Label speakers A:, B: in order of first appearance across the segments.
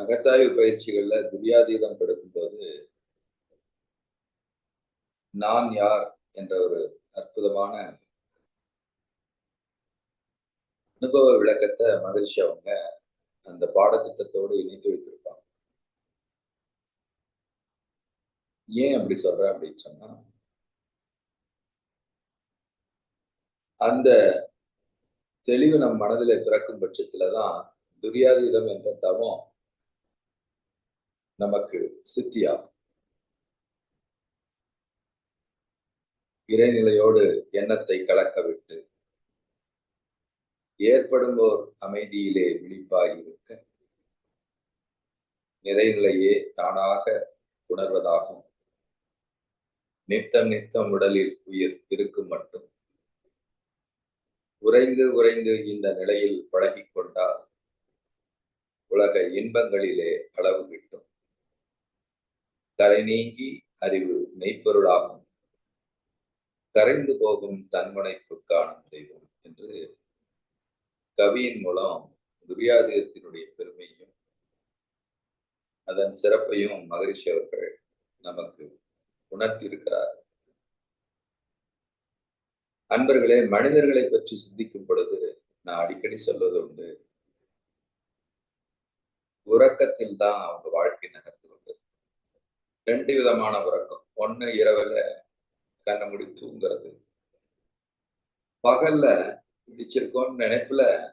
A: அகத்தாய்வு பயிற்சிகள்ல துரியாதீதம் படுக்கும்போது நான் யார் என்ற ஒரு அற்புதமான அனுபவ விளக்கத்தை மகிழ்ச்சி அவங்க அந்த பாடத்திட்டத்தோடு இணைத்து வைத்திருப்பாங்க. ஏன் அப்படி சொல்றேன் அப்படின்னு சொன்னா அந்த தெளிவு நம் மனதில் பிறக்கும் பட்சத்துலதான் துரியாதீதம் என்ற தவம் நமக்கு சித்தியாகும் இறைநிலையோடு எண்ணத்தை கலக்கவிட்டு ஏற்படும்போர் அமைதியிலே விழிப்பாயிருக்க நிறைநிலையே தானாக உணர்வதாகும். நித்தம் நித்தம் உடலில் உயிர் இருக்கும் மட்டும். உறைந்து உறைந்து இந்த நிலையில் பழகிக்கொண்டால் உலக இன்பங்களிலே அளவு கிட்டும். கரை நீங்கி அறிவு மெய்ப்பொருளாகும். கரைந்து போகும் தன்முனைப்பு காணும் தெய்வம் என்று கவியின் மூலம் துரியாதீரத்தினுடைய பெருமையும் அதன் சிறப்பையும் மகரிஷி அவர்கள் நமக்கு உணர்த்தியிருக்கிறார். அன்பர்களே மனிதர்களை பற்றி சிந்திக்கும் பொழுது நான் அடிக்கடி சொல்வது உண்டு. உறக்கத்தில் தான் அவங்க வாழ் ரெண்டு விதமான உறக்கம். ஒண்ணு இரவுல கண்ணை முடி தூங்குறது. பகல்ல பிடிச்சிருக்கோம்னு நினைப்புல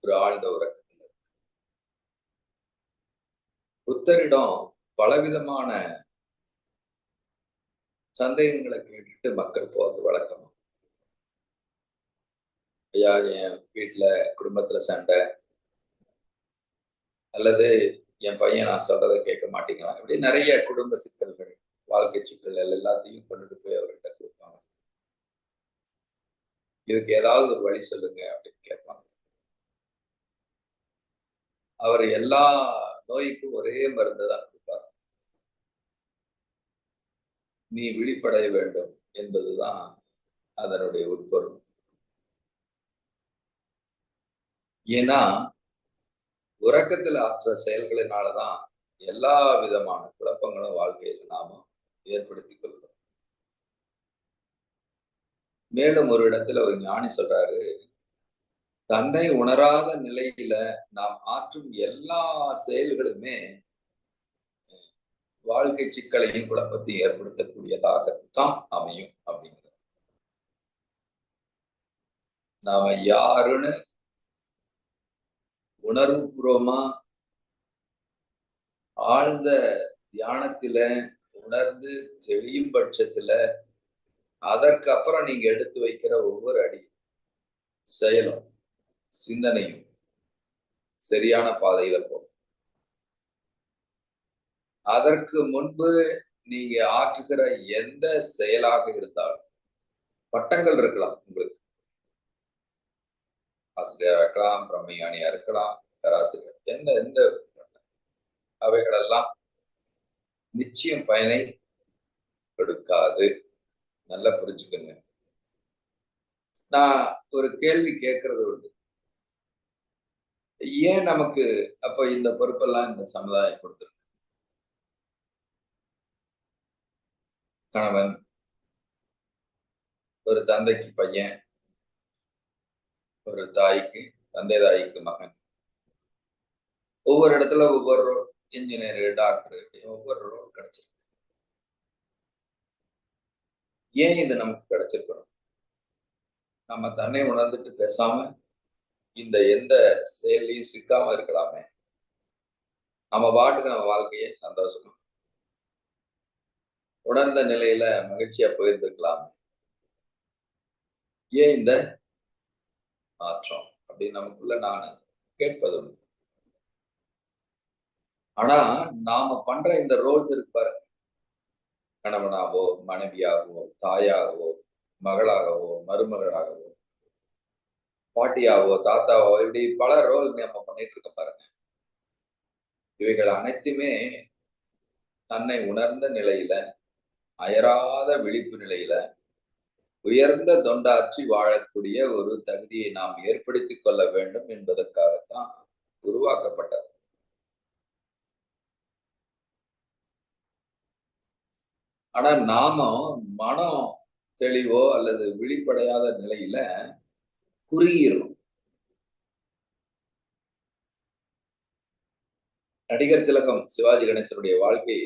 A: ஒரு ஆழ்ந்த உறக்கத்துல புத்தரிடம் பலவிதமான சந்தேகங்களை கேட்டுட்டு மக்கள் போறது வழக்கம். ஐயா என் வீட்டுல குடும்பத்துல சண்டை. அல்லது என் பையன் நான் சொல்றதை கேட்க மாட்டேங்கிறான். இப்படி நிறைய குடும்ப சிக்கல்கள் வாழ்க்கை சிக்கல்கள் எல்லாத்தையும் கொண்டுட்டு போய் அவர்கிட்ட கொடுப்பாங்க. இதுக்கு ஏதாவது ஒரு வழி சொல்லுங்க அப்படின்னு கேட்பாங்க. அவர் எல்லா நோய்க்கும் ஒரே மருந்து தான் கொடுப்பார். நீ விழிப்படைய வேண்டும் என்பதுதான் அதனுடைய உட்பொருள். ஏன்னா உறக்கத்தில் ஆற்ற செயல்களினாலதான் எல்லா விதமான குழப்பங்களும் வாழ்க்கையில் நாம ஏற்படுத்தி கொள்கிறோம். மேலும் ஒரு இடத்துல ஒரு ஞானி சொல்றாரு தன்னை உணராத நிலையில நாம் ஆற்றும் எல்லா செயல்களுமே வாழ்க்கை சிக்கலையும் குழப்பத்தையும் ஏற்படுத்தக்கூடியதாகத்தான் அமையும். அப்படிங்கிறது நாம யாருன்னு உணர்வு பூர்வமா ஆழ்ந்த தியானத்துல உணர்ந்து தெளியும் பட்சத்துல அதற்கு அப்புறம் நீங்க எடுத்து வைக்கிற ஒவ்வொரு அடி செயலும் சிந்தனையும் சரியான பாதையில போகும். அதற்கு முன்பு நீங்க ஆற்றுகிற எந்த செயலாக இருந்தாலும் பட்டங்கள் இருக்கலாம் உங்களுக்கு. ஆசிரியராக இருக்கலாம் பிரம்மஞானியா இருக்கலாம் பேராசிரியர் என்ன எந்த அவைகளெல்லாம் நிச்சயம் பயனை கொடுக்காது. நல்லா புரிஞ்சுக்கங்க. நான் ஒரு கேள்வி கேட்கறது உண்டு. ஏன் நமக்கு அப்ப இந்த பொறுப்பெல்லாம் இந்த சமுதாயம் கொடுத்துருக்கு? கணவன் ஒரு தந்தைக்கு பையன் ஒரு தாய்க்கு தந்தை தாய்க்கு மகன். ஒவ்வொரு இடத்துல ஒவ்வொரு ரோல் இன்ஜினியர் டாக்டர் ஒவ்வொரு ரோல் கிடைச்சிருக்கு. ஏன் இது நமக்கு கிடைச்சிருக்கணும்? நம்ம தன்னை உணர்ந்துட்டு பேசாம இந்த எந்த செயலையும் சிக்காம இருக்கலாமே. நம்ம பாட்டுக்கு நம்ம வாழ்க்கையே சந்தோஷமா உணர்ந்த நிலையில மகிழ்ச்சியா போயிருந்துருக்கலாமே. ஏன் இந்த மாற்றம். அப்படின்னு நமக்குள்ள நான் கேட்பது உண்டு. ஆனா நாம பண்ற இந்த ரோல்ஸ் இருக்கு பாரு. கணவனாகவோ மனைவியாகவோ தாயாகவோ மகளாகவோ மருமகளாகவோ பாட்டியாவோ தாத்தாவோ இப்படி பல ரோல் நம்ம பண்ணிட்டு இருக்க பாருங்க. இவைகள் அனைத்துமே தன்னை உணர்ந்த நிலையில அயராத விழிப்பு நிலையில உயர்ந்த தொண்டாற்றி வாழக்கூடிய ஒரு தகுதியை நாம் ஏற்படுத்தி கொள்ள வேண்டும் என்பதற்காகத்தான் உருவாக்கப்பட்டது. ஆனா நாம மனம் தெளிவோ அல்லது விழிப்படையாத நிலையில குறுகிரும் நடிகர் திலகம் சிவாஜி கணேசனுடைய வாழ்க்கை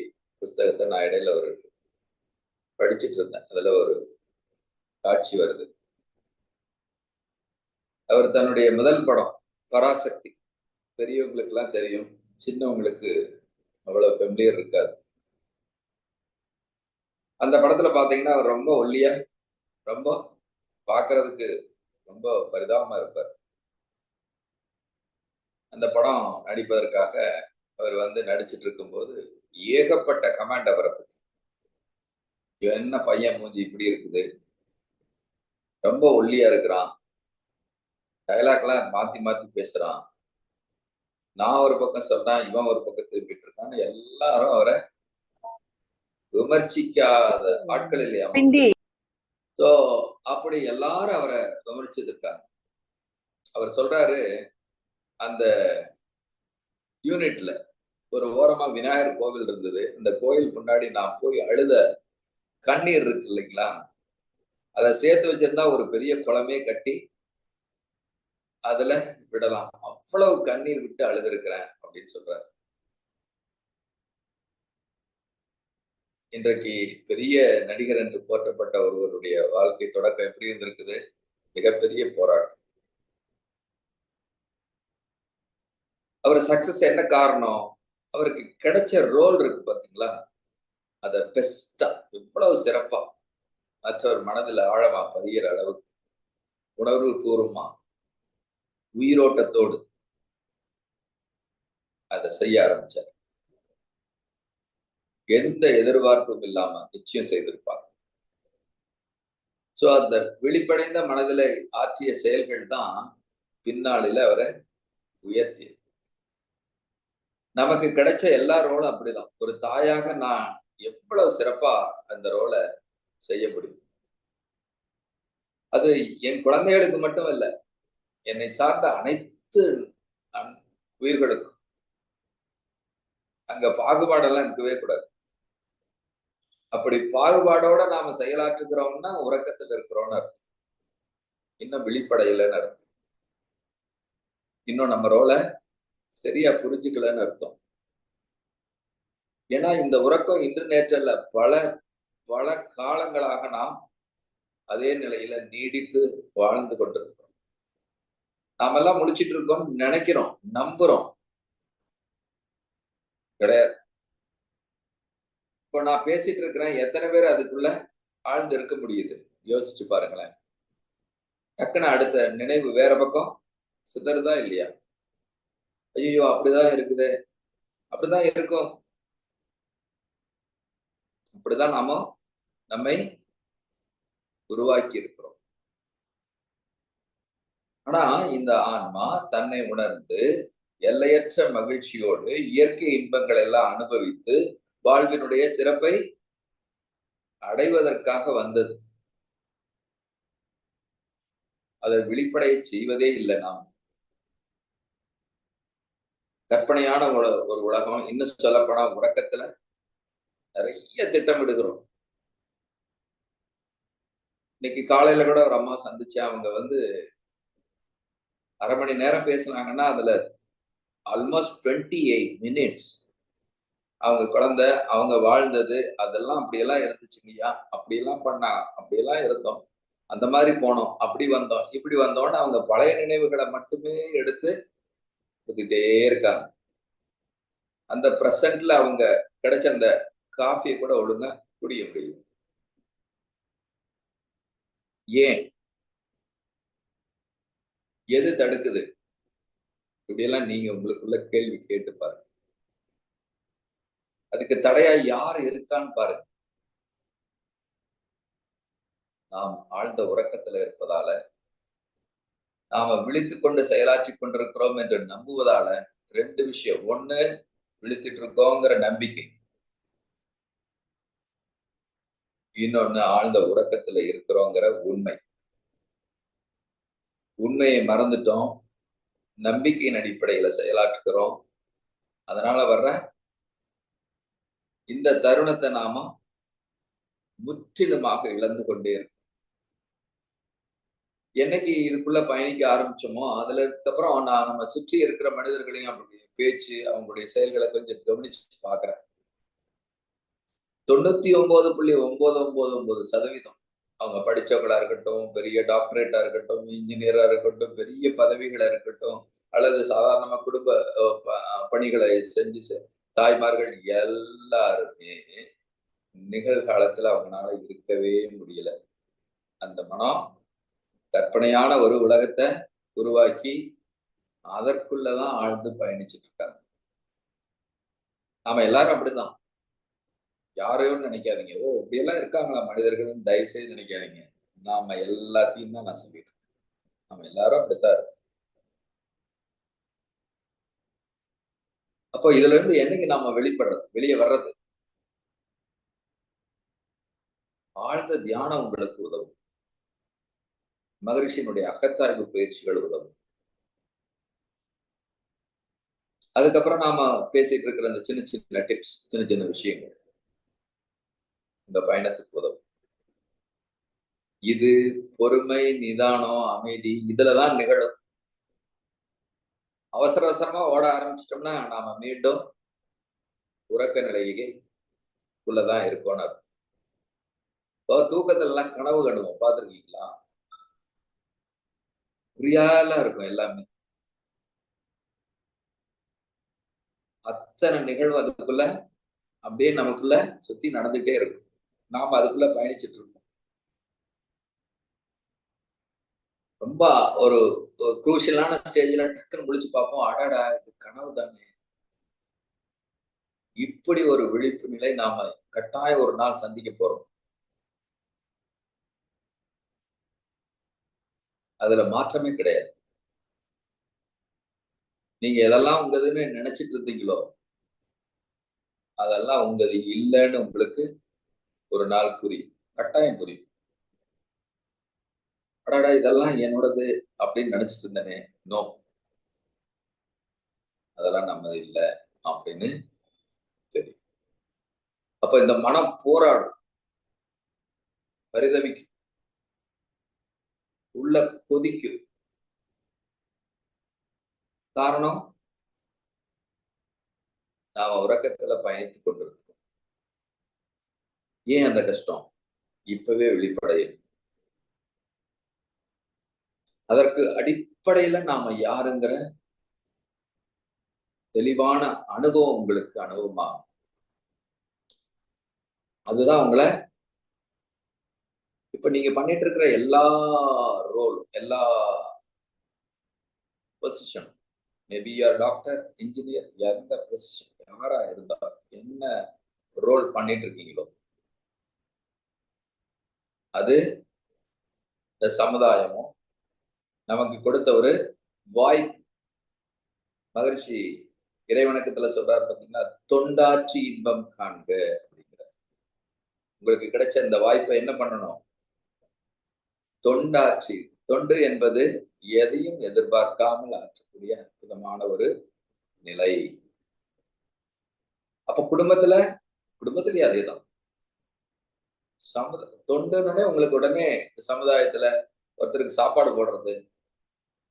A: புஸ்தகத்தை நான் இடையில ஒரு படிச்சிட்டு இருந்தேன். அதுல ஒரு காட்சி வருது. அவர் தன்னுடைய முதல் படம் பராசக்தி. பெரியவங்களுக்கு எல்லாம் தெரியும் சின்னவங்களுக்கு அவ்வளவு ஃபெமிலியர் இருக்காது. அந்த படத்துல பாத்தீங்கன்னா அவர் ரொம்ப ஒல்லியா ரொம்ப பாக்குறதுக்கு ரொம்ப பரிதாபமா இருப்பார். அந்த படம் நடிப்பதற்காக அவர் வந்து நடிச்சிட்டு இருக்கும்போது ஏகப்பட்ட கமாண்ட் அவரை பத்தி. இவன் என்ன பையன் மூஞ்சி இப்படி இருக்குது? ரொம்ப ஒல்லியா இருக்கிறான். டைலாக்லாம் மாத்தி மாத்தி பேசுறான். நான் ஒரு பக்கம் சொல்றேன் இவன் ஒரு பக்கம் திருப்பிட்டு இருக்கான்னு எல்லாரும் அவரை விமர்சிக்காத ஆட்கள் இல்லையா? சோ அப்படி எல்லாரும் அவரை விமர்சித்திருக்காங்க அவர் சொல்றாரு அந்த யூனிட்ல ஒரு ஓரமா விநாயகர் கோவில் இருந்தது. இந்த கோயில் முன்னாடி நான் போய் அழுத கண்ணீர் இருக்கு இல்லைங்களா? அதை சேர்த்து வச்சிருந்தா ஒரு பெரிய குளமே கட்டி அதுல விடலாம். அவ்வளவு கண்ணீர் விட்டு அழுதுருக்கிறேன் அப்படின்னு சொல்றாரு. இன்றைக்கு பெரிய நடிகர் என்று போற்றப்பட்ட ஒருவருடைய வாழ்க்கை தொடக்கம் எப்படி இருந்திருக்குது? மிகப்பெரிய போராட்டம். அவர் சக்சஸ் என்ன காரணம்? அவருக்கு கிடைச்ச ரோல் இருக்கு பாத்தீங்களா? அத பெஸ்டா இவ்வளவு சிறப்பா மற்றவர் மனதில் ஆழமா பதிகிற அளவுக்கு உணர்வு பூர்வமா உயிரோட்டத்தோடு அதை செய்ய ஆரம்பிச்சார். எந்த எதிர்பார்ப்பும் இல்லாம நிச்சயம் செய்திருப்பாங்க சோ அந்த வெளிப்படைந்த மனதில ஆற்றிய செயல்கள் தான் பின்னாளில அவரை உயர்த்தி நமக்கு கிடைச்ச எல்லா ரோலும் அப்படிதான். ஒரு தாயாக நான் எவ்வளவு சிறப்பா அந்த ரோலை செய்ய முடியும் அது என் குழந்தைகளுக்கு மட்டும் இல்லை என்னை சார்ந்த அனைத்து உயிர்களுக்கும். அங்க பாகுபாடெல்லாம் இருக்கவே கூடாது. அப்படி பாகுபாடோட நாம செயலாற்றுகிறோம்னா உறக்கத்துல இருக்கிறோம்னு அர்த்தம். இன்னும் விழிப்படையிலன்னு அர்த்தம். இன்னும் நம்ம ரோலை சரியா புரிஞ்சுக்கலன்னு அர்த்தம். ஏன்னா இந்த உறக்கம் இன்று நேற்றல்ல பல பல காலங்களாக நாம் அதே நிலையில நீடித்து வாழ்ந்து கொண்டிருக்கிறோம். நாம் எல்லாம் முடிச்சிட்டு இருக்கோம் நினைக்கிறோம் நம்புறோம். கிடையாது. இப்போ நான் பேசிட்டு இருக்கிறேன் எத்தனை பேர் அதுக்குள்ள ஆழ்ந்து இருக்க முடியுது? யோசிச்சு பாருங்களேன். டக்குன்னு அடுத்த நினைவு வேற பக்கம் சிதறுதா இல்லையா? ஐயோ அப்படிதான் இருக்குது. அப்படிதான் இருக்கும். அப்படிதான் நாம நம்மை உருவாக்கி இருக்கிறோம் ஆனா இந்த ஆன்மா தன்னை உணர்ந்து எல்லையற்ற மகிழ்ச்சியோடு இயற்கை இன்பங்கள் எல்லாம் அனுபவித்து வாழ்வினுடைய சிறப்பை அடைவதற்காக வந்தது. அதை விழிப்படைய செய்வதே இல்லை நாம். கற்பனையான ஒரு உலகம் இன்னும் சொல்லப்போனா உறக்கத்துல நிறைய திட்டமிடுகிறோம். இன்னைக்கு காலையில கூட ஒரு அம்மா சந்திச்சு அவங்க வந்து அரை மணி நேரம் பேசினாங்கன்னா அதுல ஆல்மோஸ்ட் டுவெண்ட்டி எயிட் மினிட்ஸ் அவங்க குழந்தை அவங்க வாழ்ந்தது அதெல்லாம் அப்படியெல்லாம் இருந்துச்சுங்கய்யா அப்படியெல்லாம் பண்ணா அப்படியெல்லாம் இருந்தோம். அந்த மாதிரி போனோம். அப்படி வந்தோம். இப்படி வந்தோம்னு அவங்க பழைய நினைவுகளை மட்டுமே எடுத்து கொடுத்துட்டே இருக்காங்க. அந்த ப்ரெசண்ட்ல அவங்க கிடைச்ச அந்த காஃபியை கூட ஒழுங்கா குடிய முடியும் ஏன்? எது தடுக்குது? இப்படியெல்லாம் நீங்க உங்களுக்குள்ள கேள்வி கேட்டு பாருங்க. அதுக்கு தடையா யார் இருக்கான்னு பாருங்க. நாம் ஆழ்ந்த உறக்கத்துல இருப்பதால நாம விழித்து கொண்டு செயலாற்றி கொண்டிருக்கிறோம் என்று நம்புவதால ரெண்டு விஷயம். ஒண்ணு விழித்துட்டு இருக்கோங்கிற நம்பிக்கை. இன்னொன்னு ஆழ்ந்த உறக்கத்துல இருக்கிறோங்கிற உண்மை. உண்மையை மறந்துட்டோம். நம்பிக்கையின் அடிப்படையில செயலாற்றுக்கிறோம் அதனால வர்ற இந்த தருணத்தை நாம முற்றிலுமாக இழந்து கொண்டே இருக்கோம். என்னைக்கு இதுக்குள்ள பயணிக்க ஆரம்பிச்சோமோ அதுல அப்புறம் நான் நம்ம சுற்றி இருக்கிற மனிதர்களையும் அவங்களுடைய பேச்சு அவங்களுடைய செயல்களை கொஞ்சம் கவனிச்சு பாக்குறேன் தொண்ணூத்தி ஒன்பது புள்ளி ஒன்பது ஒன்பது ஒன்பது சதவீதம். அவங்க படிச்சவங்களா இருக்கட்டும் பெரிய டாக்டரேட்டா இருக்கட்டும் இன்ஜினியரா இருக்கட்டும் பெரிய பதவிகளா இருக்கட்டும் அல்லது சாதாரணமா குடும்ப பணிகளை செஞ்சு தாய்மார்கள் எல்லாருமே நிகழ்காலத்துல அவங்களால இருக்கவே முடியல. அந்த மனம் கற்பனையான ஒரு உலகத்தை உருவாக்கி அதற்குள்ளதான் ஆழ்ந்து பயணிச்சுட்டு இருக்காங்க. நாம எல்லாரும் அப்படிதான். யாரையும் நினைக்காதீங்க. ஓ இப்படியெல்லாம் இருக்காங்களா மனிதர்கள்? தயவு செய்து நினைக்காதீங்க. நாம எல்லாத்தையும் தான் நான் சொல்லிட்டேன். நம்ம எல்லாரும் அப்படித்தான் அப்போ இதுல இருந்து என்னைக்கு நாம வெளிப்படுறது? வெளியே வர்றது? ஆழ்ந்த தியானம் உங்களுக்கு உதவும். மகரிஷியினுடைய அகத்தாய்வு பயிற்சிகள் உதவும். அதுக்கப்புறம் நாம பேசிட்டு இருக்கிற அந்த சின்ன சின்ன டிப்ஸ் சின்ன சின்ன விஷயங்கள். இந்த பயணத்துக்கு உதவும். இது பொறுமை நிதானம் அமைதி இதுலதான் நிகழும். அவசர அவசரமா ஓட ஆரம்பிச்சிட்டோம்னா நாம மீண்டும் உறக்க நிலையே உள்ளதான் இப்போ தூக்கத்துல எல்லாம் கனவு கண்டுவோம். பார்த்துருக்கீங்களா? ரியாலா இருக்கும் எல்லாமே. அத்தனை நிகழ்வு அதுக்குள்ள அப்படியே நமக்குள்ள சுத்தி நடந்துட்டே இருக்கும். நாம அதுக்குள்ள பயணிச்சுட்டு இருக்கோம். ரொம்ப ஒரு குரூஷியலான ஸ்டேஜ்ல டக்குன்னு முடிச்சு பார்ப்போம். அடாடா இது கனவு தானே. இப்படி ஒரு விழிப்பு நிலை நாம கட்டாய ஒரு நாள் சந்திக்க போறோம். அதுல மாற்றமே கிடையாது. நீங்க எதெல்லாம் உங்கதுன்னு நினைச்சிட்டு இருந்தீங்களோ அதெல்லாம் உங்கது இல்லைன்னு உங்களுக்கு ஒரு நாள் புரியும் கட்டாயம் புரியும் அடாடா இதெல்லாம் என்னோடது அப்படின்னு நினைச்சிட்டு இருந்தேனே. நோ. அதெல்லாம் நம்மது இல்லை அப்படின்னு தெரியும் அப்ப இந்த மனம் போராடும். பரிதவிக்கும் உள்ள கொதிக்கும். காரணம்? நாம உறக்கத்துல பயணித்துக் கொண்டிருக்கோம் ஏன் அந்த கஷ்டம்? இப்பவே வெளிப்படையும் அதற்கு அடிப்படையில நாம யாருங்கிற தெளிவான அனுபவம் உங்களுக்கு அனுபவமாகும். அதுதான் உங்களை இப்ப நீங்க பண்ணிட்டு இருக்கிற எல்லா ரோல் எல்லா பொசிஷன் மேபி யார் டாக்டர் இன்ஜினியர் எந்த பொசிஷன் யாரா இருந்தா என்ன ரோல் பண்ணிட்டு இருக்கீங்களோ அது இந்த சமுதாயமும் நமக்கு கொடுத்த ஒரு வாய்ப்பு. மகிழ்ச்சி இறைவணக்கத்துல சொல்றாரு பாத்தீங்கன்னா தொண்டாற்றி இன்பம் காண்க அப்படிங்கிற உங்களுக்கு கிடைச்ச இந்த வாய்ப்பை என்ன பண்ணணும்? தொண்டாட்சி தொண்டு என்பது எதையும் எதிர்பார்க்காமல் ஆற்றக்கூடிய அற்புதமான ஒரு நிலை. அப்ப குடும்பத்துல குடும்பத்திலேயே அதேதான். சமுத தொண்டுன்னே உங்களுக்கு உடனே சமுதாயத்துல ஒருத்தருக்கு சாப்பாடு போடுறது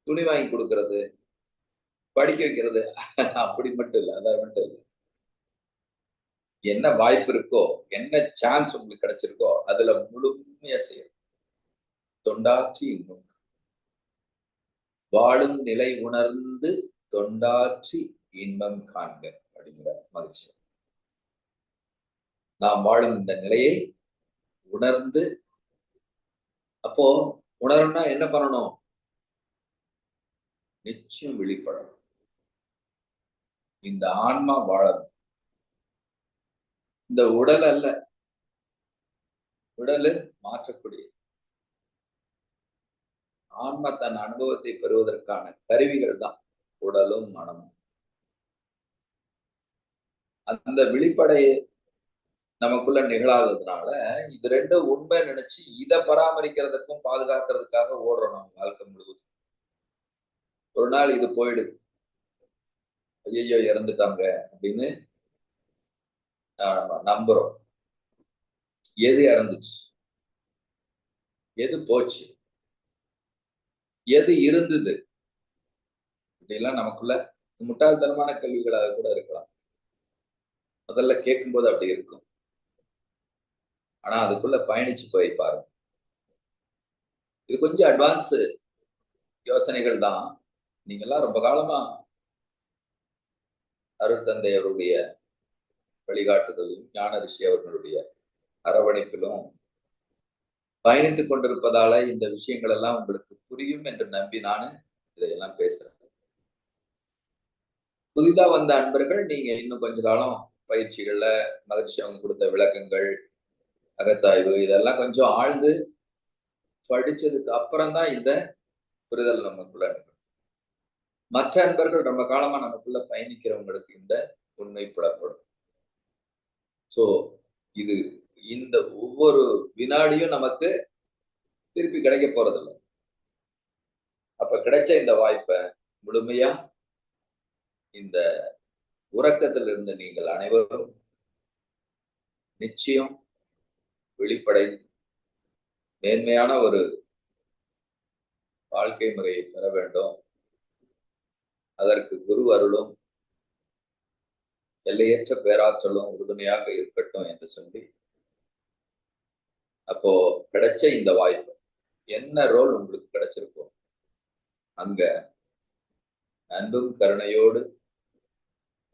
A: துணி வாங்கி கொடுக்கறது படிக்க வைக்கிறது. அப்படி மட்டும் இல்லை அதான் மட்டும் இல்லை. என்ன வாய்ப்பு இருக்கோ என்ன சான்ஸ் உங்களுக்கு கிடைச்சிருக்கோ அதுல முழுமையா செய்யணும். தொண்டாட்சி இன்னும் வாழும் நிலை உணர்ந்து தொண்டாட்சி இன்பம் காண்க அப்படிங்கிற மகிழ்ச்சி. நாம் வாழும் இந்த நிலையை உணர்ந்து அப்போ உணரணும்னா என்ன பண்ணணும்? நிச்சயம் வெளிப்படணும். இந்த ஆன்மா வாழணும். இந்த உடல் அல்ல. உடலு மாற்றக்கூடிய ஆன்மா தன் அனுபவத்தை பெறுவதற்கான கருவிகள் தான் உடலும் மனமும். அந்த வெளிப்படையை நமக்குள்ள நிகழாததுனால இது ரெண்டும் உண்மை நினைச்சு இதை பராமரிக்கிறதுக்கும் பாதுகாக்கிறதுக்காக ஓடுறோம் நம்ம வாழ்க்கை முழுவதும். ஒரு நாள் இது போயிடுது. ஐயோ இறந்துட்டாங்க அப்படின்னு நம்புறோம். எது இறந்துச்சு? எது போச்சு? எது இருந்தது? இப்படிலாம் நமக்குள்ள முட்டாள்தனமான கேள்விகளாக கூட இருக்கலாம். முதல்ல கேட்கும்போது அப்படி இருக்கும். ஆனா அதுக்குள்ள பயணிச்சு போய் பாருங்க இது கொஞ்சம் அட்வான்ஸ் யோசனைகள் தான். நீங்கெல்லாம் ரொம்ப காலமா அருட்தந்தை அவருடைய வழிகாட்டுதலும் ஞான ரிஷி அவர்களுடைய அரவணைப்பிலும் பயணித்து கொண்டிருப்பதால இந்த விஷயங்கள் எல்லாம் உங்களுக்கு புரியும் என்று நம்பி நான் இதையெல்லாம் பேசுறேன். புதிதா வந்த அன்பர்கள் நீங்க இன்னும் கொஞ்ச காலம் பயிற்சிகள்ல மகிழ்ச்சி அவங்க கொடுத்த விளக்கங்கள் அகத்தாய்வு இதெல்லாம் கொஞ்சம் ஆழ்ந்து படிச்சதுக்கு அப்புறம் தான் இந்த புரிதல் நமக்குள்ள மற்ற அன்பர்கள் ரொம்ப காலமா நமக்குள்ள பயணிக்கிறவங்களுக்கு இந்த உண்மை புலப்படும். சோ இது இந்த ஒவ்வொரு வினாடியும் நமக்கு திருப்பி கிடைக்க போறதில்லை. அப்ப கிடைச்ச இந்த வாய்ப்பை முழுமையா இந்த உறக்கத்திலிருந்து நீங்கள் அனைவரும் நிச்சயம் விழிப்படைந்து மேன்மையான ஒரு வாழ்க்கை முறையை பெற வேண்டும். அதற்கு குரு அருளும் எல்லையற்ற பேராற்றலும் உறுதுணையாக இருக்கட்டும் என்று சொல்லி அப்போ கிடைச்ச இந்த வாய்ப்பு. என்ன ரோல் உங்களுக்கு கிடைச்சிருக்கோ அங்க அன்பும் கருணையோடு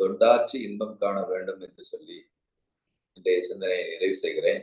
A: தொண்டாற்றி இன்பம் காண வேண்டும் என்று சொல்லி இன்றைய சிந்தனையை நிறைவு செய்கிறேன்.